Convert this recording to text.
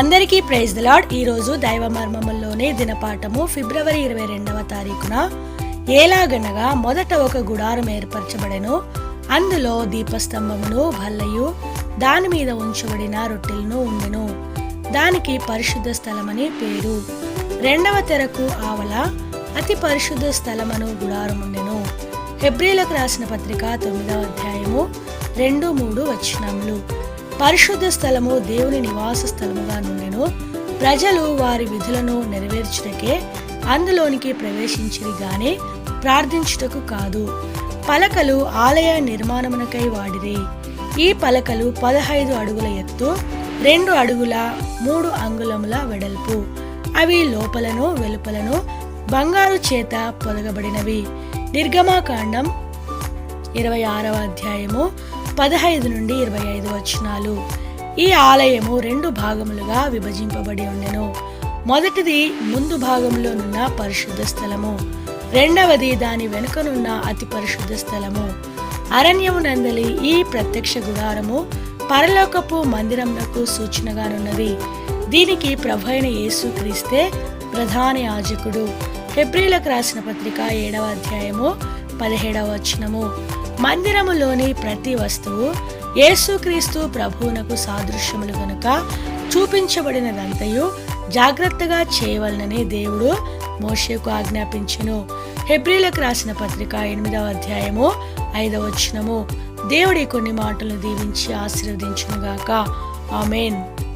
అందరికీ praise lord ఈరోజు దైవ మర్మముల్లోని దినపాఠము. ఫిబ్రవరి ఇరవై రెండవ తారీఖున ఏలాగనగా మొదట ఒక గుడారం ఏర్పరచబడెను. అందులో దీపస్తంభమును భల్లయు దాని మీద ఉంచబడిన రొట్టెలను ఉండెను దానికి పరిశుద్ధ స్థలమని పేరు. రెండవ తెరకు ఆవల అతి పరిశుద్ధ స్థలమను గుడారముండెను హెబ్రిలకు రాసిన పత్రిక తొమ్మిదవ అధ్యాయము రెండు మూడు వచనములు. పరిశుద్ధ స్థలము దేవుని నివాస స్థలముగా నుండెను. ప్రజలు వారి విధులను నెరవేర్చుటకే అందులోనికి ప్రవేశించిరి గాని ప్రార్థించుటకు కాదు. పలకలు ఆలయ నిర్మాణమునకై వాడిరి. ఈ పలకలు పదహైదు అడుగుల ఎత్తు రెండు అడుగుల మూడు అంగుళముల వెడల్పు. అవి లోపలను వెలుపలను బంగారు చేత పొదగబడినవి. నిర్గమాకాండం ఇరవై ఆరవ అధ్యాయము పదహైదు నుండి ఇరవై ఐదు వచనాలు ఈ ఆలయము రెండు భాగములుగా విభజింపబడి ఉండెను. మొదటిది ముందు భాగంలోనున్న పరిశుద్ధ స్థలము. రెండవది దాని వెనుకనున్న అతి పరిశుద్ధ స్థలము. అరణ్యము నందలి ఈ ప్రత్యక్ష గుడారము పరలోకపు మందిరమునకు సూచనగానున్నది. దీనికి ప్రభు అయిన యేసు క్రీస్తే ప్రధాన యాజకుడు. ఫిబ్రిలకు రాసిన పత్రిక ఏడవ అధ్యాయము పదిహేడవ వచనము. మందిరములోని ప్రతి వస్తువు యేసుక్రీస్తు ప్రభువునకు సాదృశ్యములు గనుక చూపించబడినదంతయు జాగ్రత్తగా చేయవలనని దేవుడు మోషేకు ఆజ్ఞాపించెను. హెబ్రిలకు రాసిన పత్రిక ఎనిమిదవ అధ్యాయము ఐదవ వచనము. దేవుడి కొన్ని మాటలు దీవించి ఆశీర్వదించునుగాక. ఆమెన్.